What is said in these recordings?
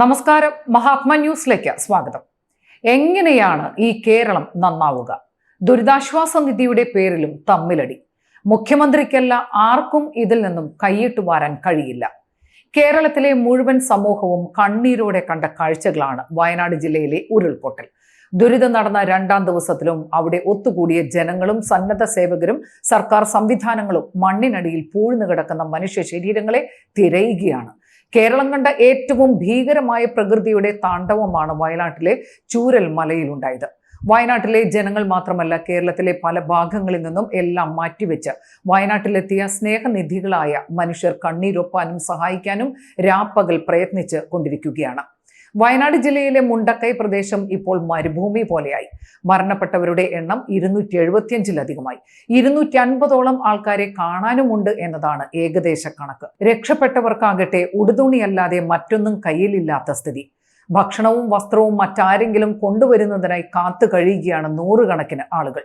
നമസ്കാരം. മഹാത്മ ന്യൂസിലേക്ക് സ്വാഗതം. എങ്ങനെയാണ് ഈ കേരളം നന്നാവുക? ദുരിതാശ്വാസ നിധിയുടെ പേരിലും തമ്മിലടി. മുഖ്യമന്ത്രിക്കല്ല ആർക്കും ഇതിൽ നിന്നും കൈയിട്ട് വാരാൻ കഴിയില്ല. കേരളത്തിലെ മുഴുവൻ സമൂഹവും കണ്ണീരോടെ കണ്ട കാഴ്ചകളാണ് വയനാട് ജില്ലയിലെ ഉരുൾപൊട്ടൽ. ദുരിതം നടന്ന രണ്ടാം ദിവസത്തിലും അവിടെ ഒത്തുകൂടിയ ജനങ്ങളും സന്നദ്ധ സേവകരും സർക്കാർ സംവിധാനങ്ങളും മണ്ണിനടിയിൽ പൂഴ്ന്നു കിടക്കുന്ന മനുഷ്യ ശരീരങ്ങളെ തിരയുകയാണ്. കേരളം കണ്ട ഏറ്റവും ഭീകരമായ പ്രകൃതിയുടെ താണ്ഡവമാണ് വയനാട്ടിലെ ചൂരൽ മലയിലുണ്ടായത്. വയനാട്ടിലെ ജനങ്ങൾ മാത്രമല്ല കേരളത്തിലെ പല ഭാഗങ്ങളിൽ നിന്നും എല്ലാം മാറ്റിവെച്ച് വയനാട്ടിലെത്തിയ സ്നേഹനിധികളായ മനുഷ്യർ കണ്ണീരൊപ്പാനും സഹായിക്കാനും രാപ്പകൽ പ്രയത്നിച്ച് കൊണ്ടിരിക്കുകയാണ്. വയനാട് ജില്ലയിലെ മുണ്ടക്കൈ പ്രദേശം ഇപ്പോൾ മരുഭൂമി പോലെയായി. മരണപ്പെട്ടവരുടെ എണ്ണം ഇരുന്നൂറ്റി എഴുപത്തിയഞ്ചിലധികമായി ഇരുന്നൂറ്റി അൻപതോളം ആൾക്കാരെ കാണാനുമുണ്ട് എന്നതാണ് ഏകദേശ കണക്ക്. രക്ഷപ്പെട്ടവർക്കാകട്ടെ ഉടുതുണിയല്ലാതെ മറ്റൊന്നും കയ്യിലില്ലാത്ത സ്ഥിതി. ഭക്ഷണവും വസ്ത്രവും മറ്റാരെങ്കിലും കൊണ്ടുവരുന്നതിനായി കാത്തു കഴിയുകയാണ് നൂറുകണക്കിന് ആളുകൾ.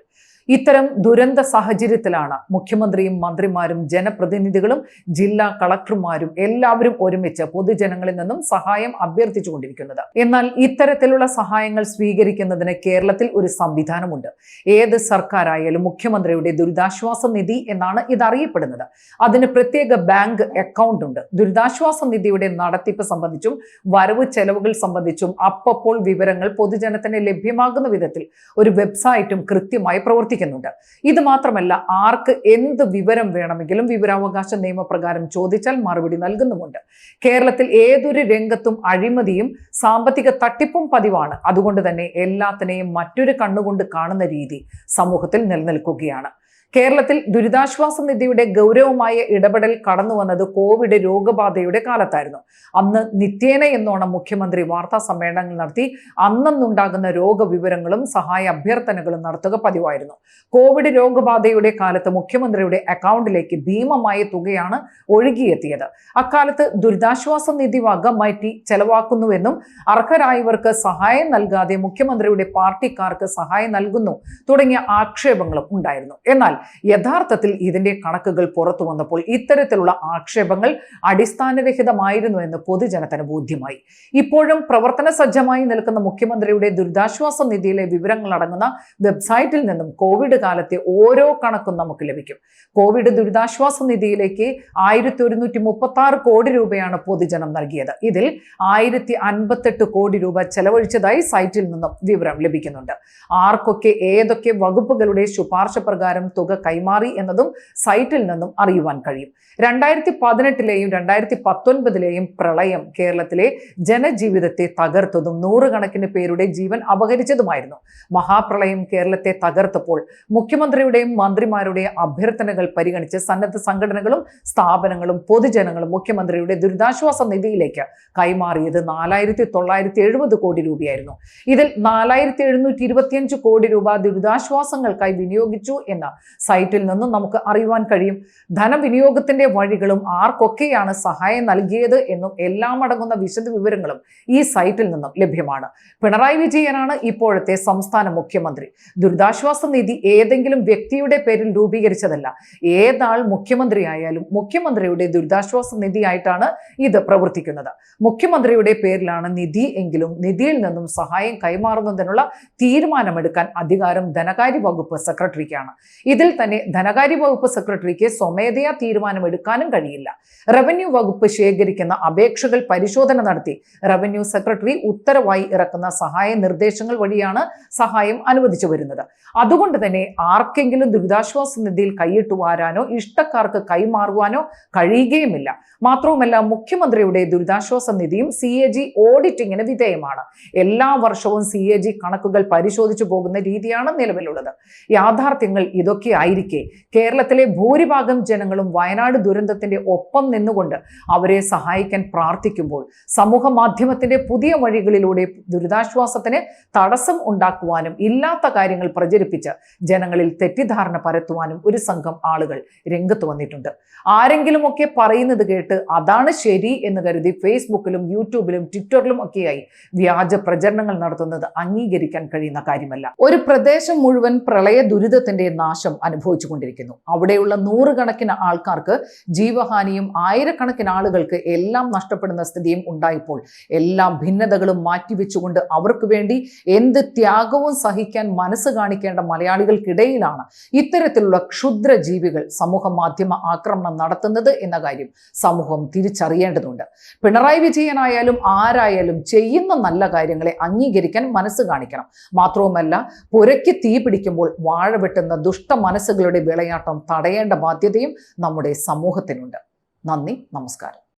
ഇത്തരം ദുരന്ത സാഹചര്യത്തിലാണ് മുഖ്യമന്ത്രിയും മന്ത്രിമാരും ജനപ്രതിനിധികളും ജില്ലാ കളക്ടർമാരും എല്ലാവരും ഒരുമിച്ച് പൊതുജനങ്ങളിൽ നിന്നും സഹായം അഭ്യർത്ഥിച്ചുകൊണ്ടിരിക്കുന്നത്. എന്നാൽ ഇത്തരത്തിലുള്ള സഹായങ്ങൾ സ്വീകരിക്കുന്നതിന് കേരളത്തിൽ ഒരു സംവിധാനമുണ്ട്. ഏത് സർക്കാരായാലും മുഖ്യമന്ത്രിയുടെ ദുരിതാശ്വാസ നിധി എന്നാണ് ഇത് അറിയപ്പെടുന്നത് അതിന് പ്രത്യേക ബാങ്ക് അക്കൗണ്ട് ഉണ്ട്. ദുരിതാശ്വാസ നിധിയുടെ നടത്തിപ്പ് സംബന്ധിച്ചും വരവ് ചെലവുകൾ സംബന്ധിച്ചും അപ്പപ്പോൾ വിവരങ്ങൾ പൊതുജനത്തിന് ലഭ്യമാകുന്ന വിധത്തിൽ ഒരു വെബ്സൈറ്റും കൃത്യമായി പ്രവർത്തിക്കുന്നുണ്ട്. ഇത് മാത്രമല്ല ആർക്ക് എന്ത് വിവരം വേണമെങ്കിലും വിവരാവകാശ നിയമപ്രകാരം ചോദിച്ചാൽ മറുപടി നൽകുന്നുമുണ്ട്. കേരളത്തിൽ ഏതൊരു രംഗത്തും അഴിമതിയും സാമ്പത്തിക തട്ടിപ്പും പതിവാണ്. അതുകൊണ്ട് തന്നെ എല്ലാത്തിനെയും മറ്റൊരു കണ്ണുകൊണ്ട് കാണുന്ന രീതി സമൂഹത്തിൽ നിലനിൽക്കുകയാണ്. കേരളത്തിൽ ദുരിതാശ്വാസ നിധിയുടെ ഗൗരവമായ ഇടപെടൽ കടന്നു വന്നത് കോവിഡ് രോഗബാധയുടെ കാലത്തായിരുന്നു. അന്ന് നിത്യേന എന്നോണം മുഖ്യമന്ത്രി വാർത്താ സമ്മേളനങ്ങൾ നടത്തി അന്നന്നുണ്ടാകുന്ന രോഗവിവരങ്ങളും സഹായ അഭ്യർത്ഥനകളും നടത്തുക പതിവായിരുന്നു. കോവിഡ് രോഗബാധയുടെ കാലത്ത് മുഖ്യമന്ത്രിയുടെ അക്കൗണ്ടിലേക്ക് ഭീമമായ തുകയാണ് ഒഴുകിയെത്തിയത്. അക്കാലത്ത് ദുരിതാശ്വാസ നിധി വക മാറ്റി ചെലവാക്കുന്നുവെന്നും അർഹരായവർക്ക് സഹായം നൽകാതെ മുഖ്യമന്ത്രിയുടെ പാർട്ടിക്കാർക്ക് സഹായം നൽകുന്നു തുടങ്ങിയ ആക്ഷേപങ്ങളും ഉണ്ടായിരുന്നു. എന്നാൽ യഥാർത്ഥത്തിൽ ഇതിന്റെ കണക്കുകൾ പുറത്തു വന്നപ്പോൾ ഇത്തരത്തിലുള്ള ആക്ഷേപങ്ങൾ അടിസ്ഥാനരഹിതമായിരുന്നു എന്ന് പൊതുജനത്തിന് ബോധ്യമായി. ഇപ്പോഴും പ്രവർത്തന സജ്ജമായി നിൽക്കുന്ന മുഖ്യമന്ത്രിയുടെ ദുരിതാശ്വാസ നിധിയിലെ വിവരങ്ങൾ അടങ്ങുന്ന വെബ്സൈറ്റിൽ നിന്നും കോവിഡ് കാലത്തെ ഓരോ കണക്കും നമുക്ക് ലഭിക്കും. കോവിഡ് ദുരിതാശ്വാസ നിധിയിലേക്ക് ആയിരത്തി ഒരുന്നൂറ്റി മുപ്പത്തി ആറ് കോടി രൂപയാണ് പൊതുജനം നൽകിയത്. ഇതിൽ ആയിരത്തി അൻപത്തെട്ട് കോടി രൂപ ചെലവഴിച്ചതായി സൈറ്റിൽ നിന്നും വിവരം ലഭിക്കുന്നുണ്ട്. ആർക്കൊക്കെ ഏതൊക്കെ വകുപ്പുകളുടെ ശുപാർശ പ്രകാരം തുക കൈമാറി എന്നതും സൈറ്റിൽ നിന്നും അറിയുവാൻ കഴിയും. രണ്ടായിരത്തി പതിനെട്ടിലെയും രണ്ടായിരത്തി പത്തൊൻപതിലെയും പ്രളയം കേരളത്തിലെ ജനജീവിതത്തെ തകർത്തതും നൂറുകണക്കിന് പേരുടെ ജീവൻ അപഹരിച്ചതുമായിരുന്നു. മഹാപ്രളയം കേരളത്തെ തകർത്തപ്പോൾ മുഖ്യമന്ത്രിയുടെയും മന്ത്രിമാരുടെയും അഭ്യർത്ഥനകൾ പരിഗണിച്ച് സന്നദ്ധ സംഘടനകളും സ്ഥാപനങ്ങളും പൊതുജനങ്ങളും മുഖ്യമന്ത്രിയുടെ ദുരിതാശ്വാസ നിധിയിലേക്ക് കൈമാറിയത് നാലായിരത്തി തൊള്ളായിരത്തി എഴുപത് കോടി രൂപയായിരുന്നു. ഇതിൽ നാലായിരത്തി എഴുന്നൂറ്റി ഇരുപത്തിയഞ്ച് കോടി രൂപ ദുരിതാശ്വാസങ്ങൾക്കായി വിനിയോഗിച്ചു എന്ന സൈറ്റിൽ നിന്നും നമുക്ക് അറിയുവാൻ കഴിയും. ധനവിനിയോഗത്തിന്റെ വഴികളും ആർക്കൊക്കെയാണ് സഹായം നൽകിയത് എന്നും എല്ലാം അടങ്ങുന്ന വിശദ വിവരങ്ങളും ഈ സൈറ്റിൽ നിന്നും ലഭ്യമാണ്. പിണറായി വിജയനാണ് ഇപ്പോഴത്തെ സംസ്ഥാന മുഖ്യമന്ത്രി. ദുരിതാശ്വാസ നിധി ഏതെങ്കിലും വ്യക്തിയുടെ പേരിൽ രൂപീകരിച്ചതല്ല. ഏതാൾ മുഖ്യമന്ത്രിയായാലും മുഖ്യമന്ത്രിയുടെ ദുരിതാശ്വാസ നിധിയായിട്ടാണ് ഇത് പ്രവർത്തിക്കുന്നത്. മുഖ്യമന്ത്രിയുടെ പേരിലാണ് നിധി എങ്കിലും നിധിയിൽ നിന്നും സഹായം കൈമാറുന്നതിനുള്ള തീരുമാനമെടുക്കാൻ അധികാരം ധനകാര്യ വകുപ്പ് സെക്രട്ടറിക്കാണ്. ഇതിൽ തന്നെ ധനകാര്യ വകുപ്പ് സെക്രട്ടറിക്ക് സ്വമേധയാ തീരുമാനമെടുക്കാനും കഴിയില്ല. റവന്യൂ വകുപ്പ് ശേഖരിക്കുന്ന അപേക്ഷകൾ പരിശോധന നടത്തി റവന്യൂ സെക്രട്ടറി ഉത്തരവായി ഇറക്കുന്ന സഹായ നിർദ്ദേശങ്ങൾ വഴിയാണ് സഹായം അനുവദിച്ചു വരുന്നത്. അതുകൊണ്ട് തന്നെ ആർക്കെങ്കിലും ദുരിതാശ്വാസ നിധിയിൽ കൈയിട്ട് വാരാനോ ഇഷ്ടക്കാർക്ക് കൈമാറുവാനോ കഴിയുകയുമില്ല. മാത്രവുമല്ല മുഖ്യമന്ത്രിയുടെ ദുരിതാശ്വാസ നിധിയും സി എ ജി ഓഡിറ്റിങ്ങിന് വിധേയമാണ്. എല്ലാ വർഷവും സി എ ജി കണക്കുകൾ പരിശോധിച്ചു പോകുന്ന രീതിയാണ് നിലവിലുള്ളത്. യാഥാർത്ഥ്യങ്ങൾ ഇതൊക്കെ ആയിരിക്കെ. കേരളത്തിലെ ഭൂരിഭാഗം ജനങ്ങളും വയനാട് ദുരന്തത്തിന്റെ ഒപ്പം നിന്നുകൊണ്ട് അവരെ സഹായിക്കാൻ പ്രാർത്ഥിക്കുമ്പോൾ സമൂഹ മാധ്യമത്തിന്റെ പുതിയ വഴികളിലൂടെ ദുരിതാശ്വാസത്തിന് തടസ്സം ഉണ്ടാക്കുവാനും ഇല്ലാത്ത കാര്യങ്ങൾ പ്രചരിപ്പിച്ച് ജനങ്ങളിൽ തെറ്റിദ്ധാരണ പരത്തുവാനും ഒരു സംഘം ആളുകൾ രംഗത്ത് വന്നിട്ടുണ്ട്. ആരെങ്കിലുമൊക്കെ പറയുന്നത് കേട്ട് അതാണ് ശരി എന്ന് കരുതി ഫേസ്ബുക്കിലും യൂട്യൂബിലും ട്വിറ്ററിലും ഒക്കെയായി വ്യാജ പ്രചരണങ്ങൾ നടത്തുന്നത് അംഗീകരിക്കാൻ കഴിയുന്ന കാര്യമല്ല. ഒരു പ്രദേശം മുഴുവൻ പ്രളയ ദുരിതത്തിന്റെ നാശം അനുഭവിച്ചുകൊണ്ടിരിക്കുന്നു. അവിടെയുള്ള നൂറുകണക്കിന് ആൾക്കാർക്ക് ജീവഹാനിയും ആയിരക്കണക്കിന് ആളുകൾക്ക് എല്ലാം നഷ്ടപ്പെടുന്ന സ്ഥിതിയും ഉണ്ടായപ്പോൾ എല്ലാ ഭിന്നതകളും മാറ്റിവെച്ചുകൊണ്ട് അവർക്ക് വേണ്ടി എന്ത് ത്യാഗവും സഹിക്കാൻ മനസ്സ് കാണിക്കേണ്ട മലയാളികൾക്കിടയിലാണ് ഇത്തരത്തിലുള്ള ക്ഷുദ്ര ജീവികൾ സമൂഹ മാധ്യമ ആക്രമണം നടത്തുന്നത് എന്ന കാര്യം സമൂഹം തിരിച്ചറിയേണ്ടതുണ്ട്. പിണറായി വിജയനായാലും ആരായാലും ചെയ്യുന്ന നല്ല കാര്യങ്ങളെ അംഗീകരിക്കാൻ മനസ്സ് കാണിക്കണം. മാത്രവുമല്ല പുരയ്ക്ക് തീ പിടിക്കുമ്പോൾ വാഴ വെട്ടുന്ന ദുഷ്ട മനസ്സുകളുടെ വിളയാട്ടം തടയേണ്ട ബാധ്യതയും നമ്മുടെ സമൂഹത്തിനുണ്ട്. നന്ദി നമസ്കാരം.